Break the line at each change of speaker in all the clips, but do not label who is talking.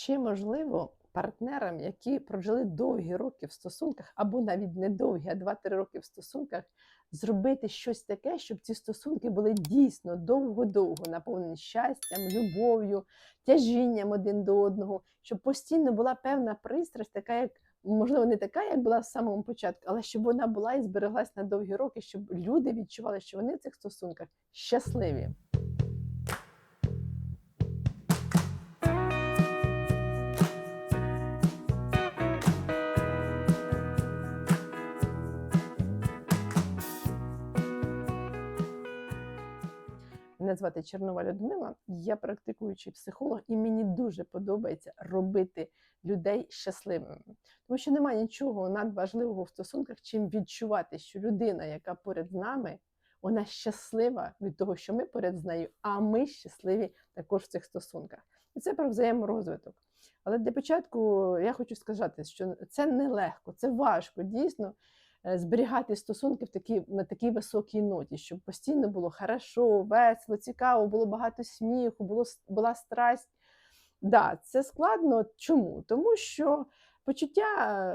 Чи можливо партнерам, які прожили довгі роки в стосунках, або навіть не довгі, а 2-3 роки в стосунках, зробити щось таке, щоб ці стосунки були дійсно довго-довго наповнені щастям, любов'ю, тяжінням один до одного, щоб постійно була певна пристрасть, така як можливо не така, як була в самому початку, але щоб вона була і збереглась на довгі роки, щоб люди відчували, що вони в цих стосунках щасливі. Мене звати Чернова Людмила, я практикуючий психолог, і мені дуже подобається робити людей щасливими. Тому що немає нічого надважливого в стосунках, чим відчувати, що людина, яка поряд з нами, вона щаслива від того, що ми поряд з нею, а ми щасливі також в цих стосунках. І це про взаєморозвиток. Але для початку я хочу сказати, що це нелегко, це важко дійсно зберігати стосунки в такі, на такій високій ноті, щоб постійно було хорошо, весело, цікаво, було багато сміху, було, була страсть. Да, це складно. Чому? Тому що почуття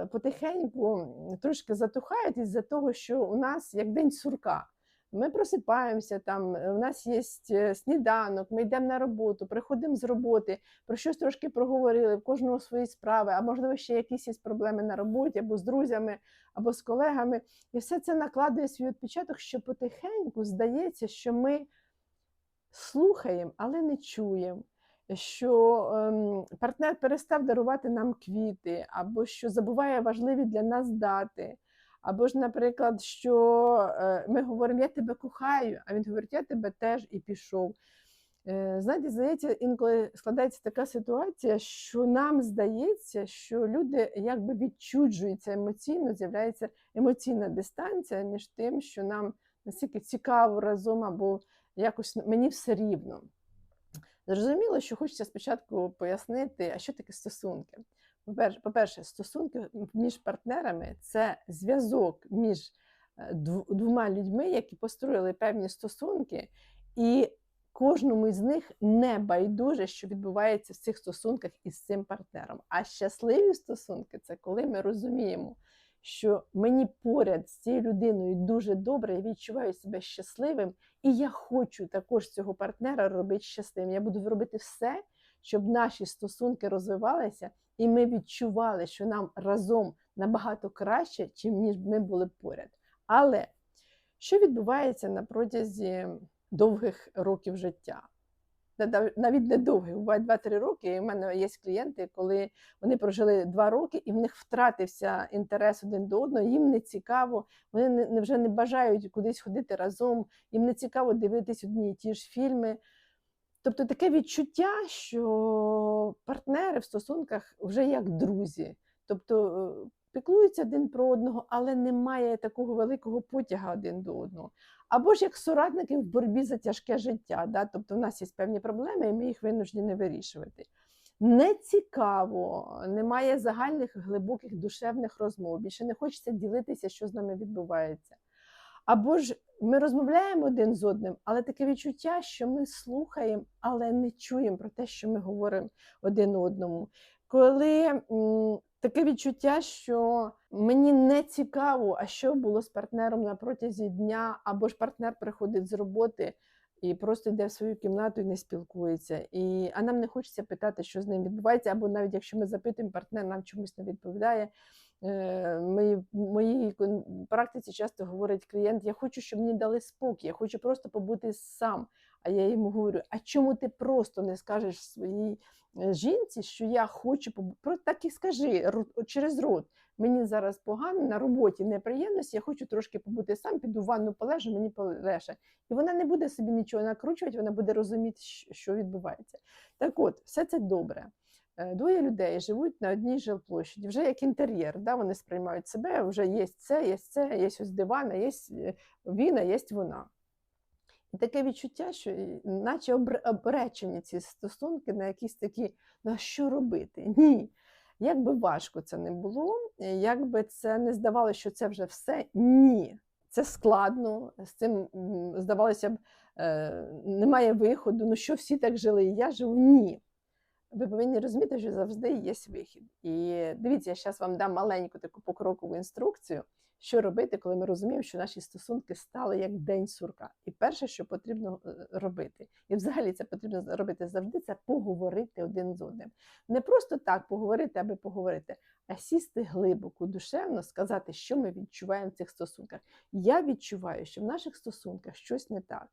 е, потихеньку трошки затухають із-за того, що у нас як день сурка. Ми просипаємося, там, е, у нас є е, сніданок, ми йдемо на роботу, приходимо з роботи, про щось трошки проговорили, в кожного свої справи, а можливо, ще якісь є проблеми на роботі, або з друзями, або з колегами. І все це накладує свій відпечаток, що потихеньку здається, що ми слухаємо, але не чуємо. Що ем, партнер перестав дарувати нам квіти, або що забуває важливі для нас дати. Або ж, наприклад, що е, ми говоримо, я тебе кохаю, а він говорить, я тебе теж і пішов. Е, Знаєте, здається, інколи складається така ситуація, що нам здається, що люди якби відчуджуються емоційно, з'являється емоційна дистанція між тим, що нам настільки цікаво разом, або якось мені все рівно. Зрозуміло, що хочеться спочатку пояснити, а що таке стосунки. По-перше, стосунки між партнерами це зв'язок між е, двома людьми, які построїли певні стосунки, і кожному із них не байдуже, що відбувається в цих стосунках із цим партнером. А щасливі стосунки це коли ми розуміємо, що мені поряд з цією людиною дуже добре, я відчуваю себе щасливим, і я хочу також цього партнера робити щасливим. Я буду робити все, щоб наші стосунки розвивалися, і ми відчували, що нам разом набагато краще, чим ніж ми були поряд. Але що відбувається на протязі довгих років життя? Навіть не довгих, буває 2-3 роки. І в мене є клієнти, коли вони прожили 2 роки, і в них втратився інтерес один до одного, їм не цікаво, вони не, вже не бажають кудись ходити разом, їм не цікаво дивитись одні і ті ж фільми. Тобто таке відчуття, що партнери в стосунках вже як друзі, тобто е, піклуються один про одного, але немає такого великого потяга один до одного. Або ж як соратники в боротьбі за тяжке життя. Да? Тобто в нас є певні проблеми, і ми їх винуждені вирішувати. Не цікаво, немає загальних глибоких душевних розмов. Більше не хочеться ділитися, що з нами відбувається. Або ж ми розмовляємо один з одним, але таке відчуття, що ми слухаємо, але не чуємо про те, що ми говоримо один одному. Коли таке відчуття, що мені не цікаво, а що було з партнером на протязі дня, або ж партнер приходить з роботи і просто йде в свою кімнату і не спілкується. І, а нам не хочеться питати, що з ним відбувається, або навіть якщо ми запитуємо, партнер нам чомусь не відповідає. Е, Мої, моїй практиці часто говорить клієнт: я хочу, щоб мені дали спокій, я хочу просто побути сам. А я йому говорю: а чому ти просто не скажеш своїй е, жінці, що я хочу побу- Про так і скажи через рот. Мені зараз погано на роботі неприємності, я хочу трошки побути сам, піду в ванну полежу, мені полегше. І вона не буде собі нічого накручувати, вона буде розуміти, що відбувається. Так от, все це добре. Е, Двоє людей живуть на одній жилплощаді, вже як інтер'єр, да, вони сприймають себе, вже є це, є це, є ось диван, а є е, він, є вона. І таке відчуття, що наче обречені ці стосунки на якісь такі, ну а що робити? Ні. Як би важко це не було, е, як би це не здавалося, що це вже все, ні. Це складно, з цим здавалося б, е, немає виходу. Ну що всі так жили, і я живу? Ні. Ви повинні розуміти, що завжди є вихід. І дивіться, я зараз вам дам маленьку таку покрокову інструкцію, що робити, коли ми розуміємо, що наші стосунки стали як день сурка. І перше, що потрібно е, робити, і взагалі це потрібно робити завжди, це поговорити один з одним. Не просто так поговорити, аби поговорити, а сісти глибоко, душевно, сказати, що ми відчуваємо в цих стосунках. Я відчуваю, що в наших стосунках щось не так.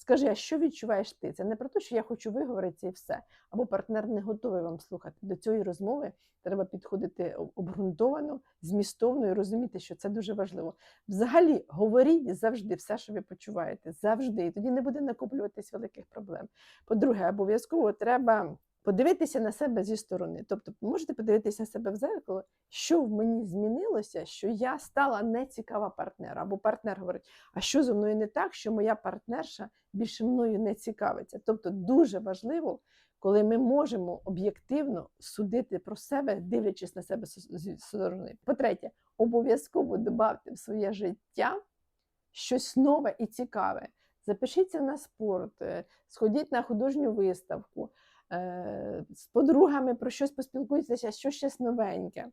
Скажи, а що відчуваєш ти? Це не про те, що я хочу виговорити і все. Або партнер не готовий вам слухати. До цієї розмови треба підходити обґрунтовано, змістовно і розуміти, що це дуже важливо. Взагалі, говоріть завжди все, що ви почуваєте, завжди. І тоді не буде накоплюватись великих проблем. По-друге, обов'язково треба подивитися на себе зі сторони. Тобто, можете подивитися себе в зеркало, що в мені змінилося, що я стала нецікава партнера. Або партнер говорить, а що зі мною не так, що моя партнерша більше мною не цікавиться. Тобто дуже важливо, коли ми можемо об'єктивно судити про себе, дивлячись на себе зі сторони. По-третє, обов'язково додати в своє життя щось нове і цікаве. Запишіться на спорт, е, сходіть на художню виставку, з подругами про щось поспілкуйтеся, що щось новеньке.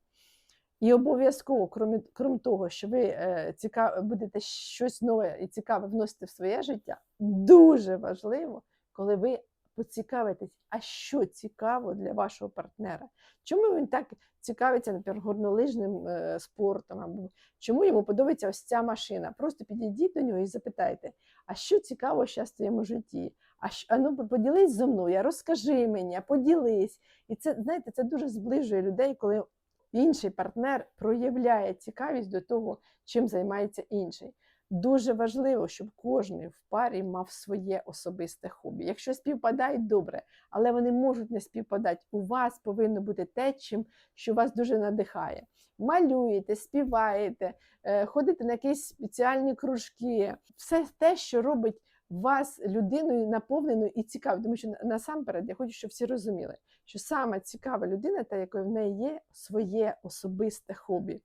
І обов'язково, крім, крім того, що ви е, цікав, будете щось нове і цікаве вносити в своє життя, дуже важливо, коли ви поцікавитесь, а що цікаво для вашого партнера. Чому він так цікавиться, наприклад, горнолижним е, спортом, або чому йому подобається ось ця машина? Просто підійдіть до нього і запитайте, а що цікаво зараз в твоєму житті? А, щ- а ну поділись зі мною, а розкажи мені, поділись. І це, знаєте, це дуже зближує людей, коли інший партнер проявляє цікавість до того, чим займається інший. Дуже важливо, щоб кожен в парі мав своє особисте хобі. Якщо співпадають, добре, але вони можуть не співпадати. У вас повинно бути те, чим що вас дуже надихає. Малюєте, співаєте, е, ходите на якісь спеціальні кружки, все те, що робить вас людиною наповненою і цікавою. Тому що насамперед я хочу, щоб всі розуміли, що саме цікава людина, та якою в неї є своє особисте хобі.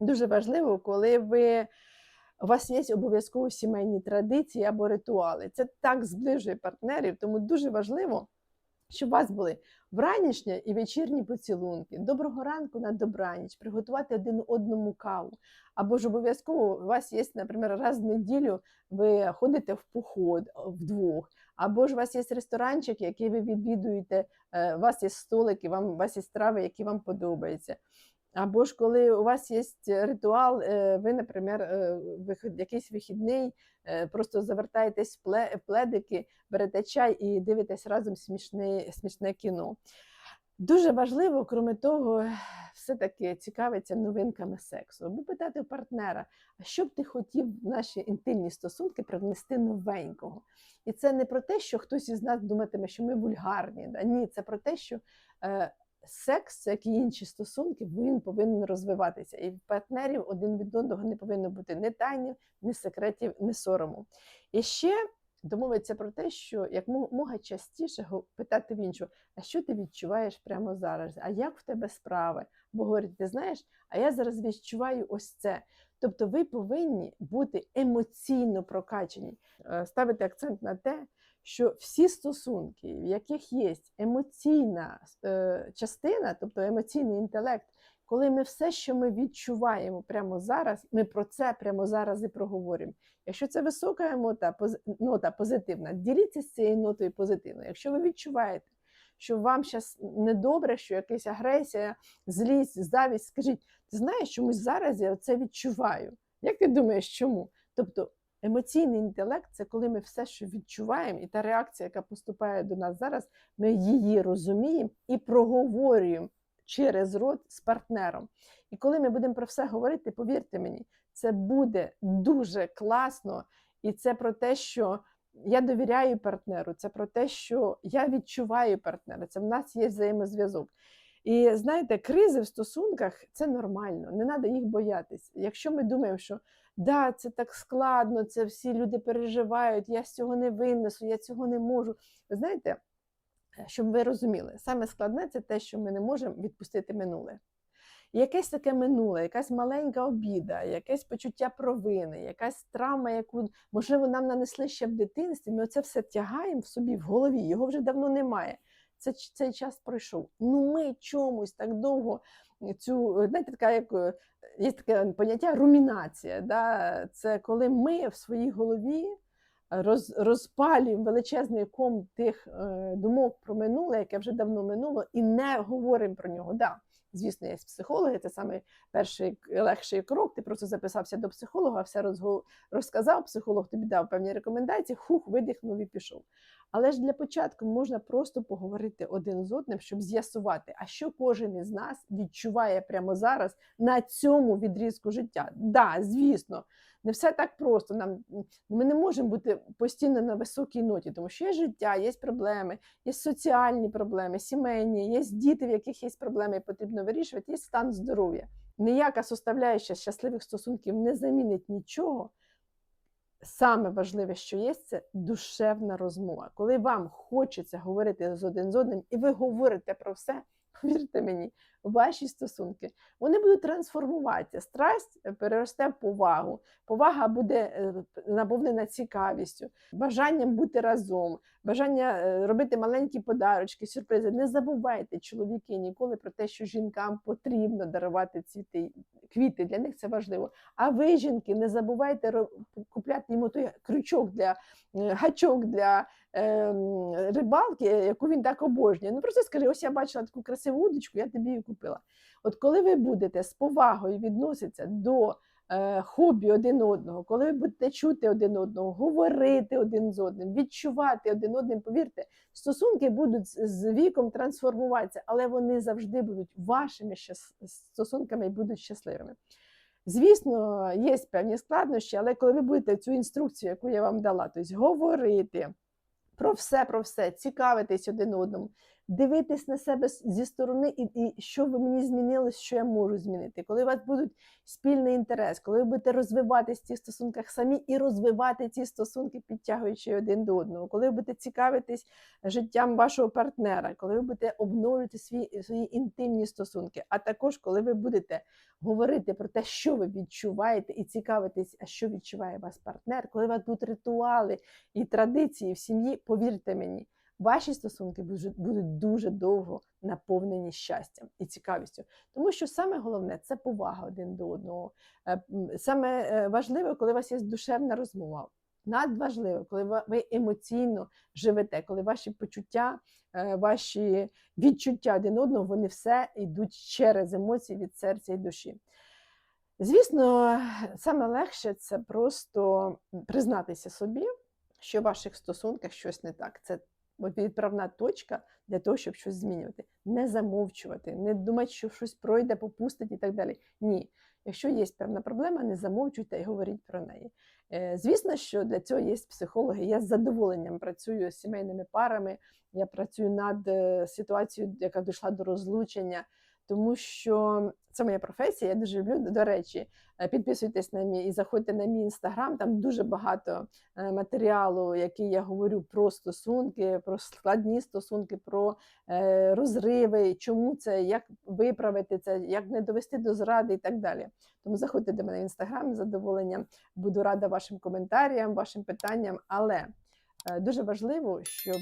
Дуже важливо, коли ви. У вас є обов'язково сімейні традиції або ритуали. Це так зближує партнерів, тому дуже важливо, щоб у вас були вранішні і вечірні поцілунки, доброго ранку на добраніч, приготувати один одному каву. Або ж обов'язково у вас є, наприклад, раз в неділю ви ходите в поход е, вдвох, або ж у вас є ресторанчик, який ви відвідуєте, е, у вас є столики, вам, у вас є страви, які вам подобаються. Або ж коли у вас є ритуал, е, ви, наприклад, е, якийсь вихідний, е, просто завертаєтесь в пледики, берете чай і дивитесь разом смішне, смішне кіно. Дуже важливо, крім того, все-таки цікавиться новинками сексу. Або питати у партнера, а що б ти хотів в наші інтимні стосунки привнести новенького? І це не про те, що хтось із нас думатиме, що ми вульгарні. Ні, це про те, що е, секс, як і інші стосунки, він повинен розвиватися. І партнерів один від одного не повинно бути ні тайнів, ні секретів, ні сорому. І ще домовиться про те, що як мога частіше питати в іншого, а що ти відчуваєш прямо зараз? А як в тебе справи? Бо говорить, ти знаєш, а я зараз відчуваю ось це. Тобто ви повинні бути емоційно прокачані, Е, ставити акцент на те, що всі стосунки, в яких є емоційна е, частина, тобто емоційний інтелект, коли ми все, що ми відчуваємо прямо зараз, ми про це прямо зараз і проговоримо. Якщо це висока емота, нота позитивна, діліться з цією нотою позитивно. Якщо ви відчуваєте, що вам зараз недобре, що якась агресія, злість, завість, скажіть, ти знаєш, чомусь зараз я це відчуваю. Як ти думаєш, чому? Тобто емоційний інтелект це коли ми все, що відчуваємо, і та реакція, яка поступає до нас зараз, ми її розуміємо і проговорюємо через рот з партнером. І коли ми будемо про все говорити, повірте мені, це буде дуже класно, і це про те, що я довіряю партнеру, це про те, що я відчуваю партнера, це в нас є взаємозв'язок. І знаєте, кризи в стосунках це нормально, не треба їх боятися. Якщо ми думаємо, що да, це так складно, це всі люди переживають, я з цього не винесу, я цього не можу. Ви знаєте, щоб ви розуміли, саме складне це те, що ми не можемо відпустити минуле. Якесь таке минуле, якась маленька обіда, якесь почуття провини, якась травма, яку, можливо, нам нанесли ще в дитинстві, ми оце все тягаємо в собі в голові, його вже давно немає. це, цей час пройшов. Ну ми чомусь так довго цю, е, знаєте, така як е, є таке поняття румінація. Да? Це коли ми в своїй голові роз, розпалюємо величезний ком тих е, думок про минуле, яке вже давно минуло, і не говоримо про нього. Да, звісно, є психологи, це саме перший легший крок. Ти просто записався до психолога, все розго- розказав, психолог тобі дав певні рекомендації, хух, видихнув і пішов. Але ж для початку можна просто поговорити один з одним, щоб з'ясувати, а що кожен із нас відчуває прямо зараз на цьому відрізку життя. Да, звісно, не все так просто. Нам ми не можемо бути постійно на високій ноті, тому що є життя, є проблеми, є соціальні проблеми, сімейні, є діти, в яких є проблеми, і потрібно вирішувати, є стан здоров'я. Ніяка составляюча щасливих стосунків не замінить нічого. Саме важливе, що є, це душевна розмова. Коли вам хочеться говорити з один з одним, і ви говорите про все, повірте мені, ваші стосунки вони будуть трансформуватися. Страсть е, переросте в повагу, повага буде е, наповнена цікавістю, бажанням бути разом, бажання е, робити маленькі подарочки, сюрпризи. Не забувайте, чоловіки, ніколи про те, що жінкам потрібно дарувати цвіти, квіти. Для них це важливо. А ви, жінки, не забувайте купляти йому той крючок для гачок для рибалки, яку він так обожнює. Ну просто скажи, ось я бачила таку красиву удочку, я тобі купила. От коли ви будете з повагою відноситися до е, хобі один одного, коли ви будете чути один одного, говорити один з одним, відчувати один одним, повірте, стосунки будуть з- віком трансформуватися, але вони завжди будуть вашими стосунками і будуть щасливими. Звісно, є певні складнощі, але коли ви будете цю інструкцію, яку я вам дала, тобто говорити про все, про все, цікавитись один одному, дивитись на себе зі сторони, і, і що ви мені змінили, що я можу змінити. Коли у вас будуть спільний інтерес, коли ви будете розвиватись в цих стосунках самі і розвивати ці стосунки, підтягуючи один до одного, коли ви будете цікавитись життям вашого партнера, коли ви будете обновлювати свої, свої інтимні стосунки, а також коли ви будете говорити про те, що ви відчуваєте, і цікавитись, а що відчуває ваш партнер, коли у вас будуть ритуали і традиції в сім'ї, повірте мені, ваші стосунки будуть- дуже довго наповнені щастям і цікавістю. Тому що саме головне це повага один до одного. Е, Саме е, важливе, коли у вас є душевна розмова. Надважливо, коли ви емоційно живете, коли ваші почуття, е, ваші відчуття один одного, вони все йдуть через емоції від серця і душі. Звісно, саме легше це просто признатися собі, що в ваших стосунках щось не так. Це відправна точка для того, щоб щось змінювати. Не замовчувати, не думати, що щось пройде, попустить і так далі. Ні. Якщо є певна проблема, не замовчуйте і говоріть про неї. Е, Звісно, що для цього є психологи. Я з задоволенням працюю з сімейними парами. Я працюю над е, ситуацією, яка дійшла до розлучення, тому що це моя професія. Я дуже люблю. До речі, е, підписуйтесь на мій і заходьте на мій інстаграм. Там дуже багато е, матеріалу, який я говорю про стосунки, про складні стосунки, про е, розриви, чому це, як виправити це, як не довести до зради і так далі. Тому заходьте до мене в інстаграм з задоволенням. Буду рада вашим коментарям, вашим питанням. Але дуже важливо, щоб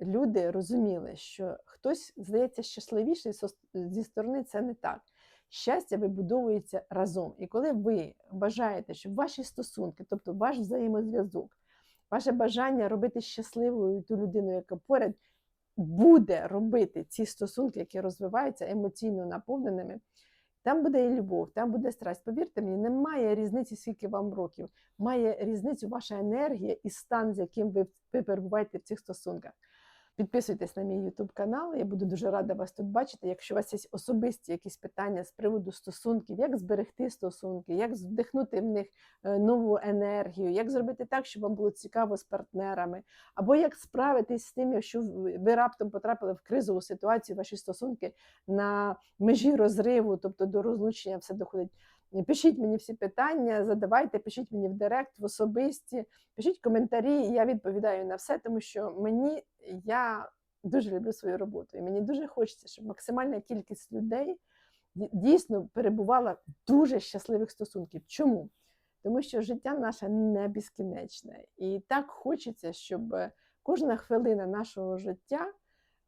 люди розуміли, що хтось здається щасливіший зі сторони це не так. Щастя вибудовується разом. І коли ви бажаєте, щоб ваші стосунки, тобто ваш взаємозв'язок, ваше бажання робити щасливою ту людину, яка поряд, буде робити ці стосунки, які розвиваються емоційно наповненими, там буде і любов, там буде страсть. Повірте мені, немає різниці, скільки вам років. Має різницю ваша енергія і стан, з яким ви перебуваєте в цих стосунках. Підписуйтесь на мій YouTube канал. Я буду дуже рада вас тут бачити. Якщо у вас є особисті якісь питання з приводу стосунків, як зберегти стосунки, як вдихнути в них е, нову енергію, як зробити так, щоб вам було цікаво з партнерами, або як справитись з тим, якщо ви ви раптом потрапили в кризову ситуацію, ваші стосунки на межі розриву, тобто до розлучення все доходить. Пишіть мені всі питання, задавайте, пишіть мені в директ, в особисті, пишіть коментарі, і я відповідаю на все, тому що мені я дуже люблю свою роботу, і мені дуже хочеться, щоб максимальна кількість людей дійсно перебувала в дуже щасливих стосунків. Чому? Тому що життя наше не безкінечне, і так хочеться, щоб е, кожна хвилина нашого життя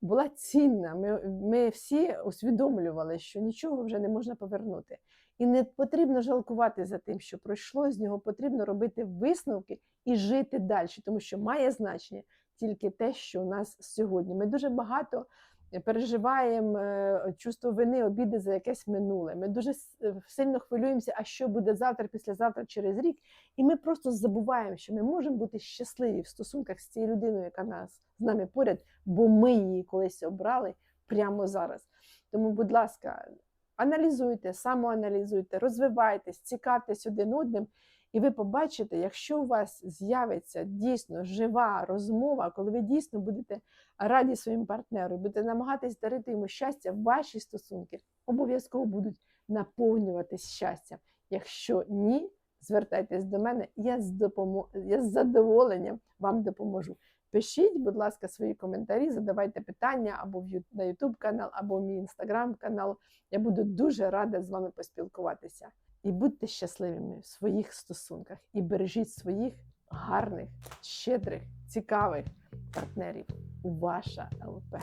була цінна. Ми, ми всі усвідомлювали, що нічого вже не можна повернути. І не потрібно жалкувати за тим, що пройшло, з нього потрібно робити висновки і жити далі, тому що має значення тільки те, що у нас сьогодні. Ми дуже багато переживаємо е, чувство вини, обіди за якесь минуле. Ми дуже е, сильно хвилюємося, а що буде завтра, післязавтра, через рік. І ми просто забуваємо, що ми можемо бути щасливі в стосунках з цією людиною, яка нас з нами поряд, бо ми її колись обрали прямо зараз. Тому, будь ласка, аналізуйте, самоаналізуйте, розвивайтесь, цікавтесь один одним. І ви побачите, якщо у вас з'явиться дійсно жива розмова, коли ви дійсно будете раді своїм партнеру, будете намагатись дарити йому щастя, ваші стосунки обов'язково будуть наповнюватись щастям. Якщо ні, звертайтесь до мене, я з, допомо... я з задоволенням вам допоможу. Пишіть, будь ласка, свої коментарі, задавайте питання або на YouTube канал, або мій інстаграм канал. Я буду дуже рада з вами поспілкуватися. І будьте щасливими в своїх стосунках і бережіть своїх гарних, щедрих, цікавих партнерів. Ваша ЛП.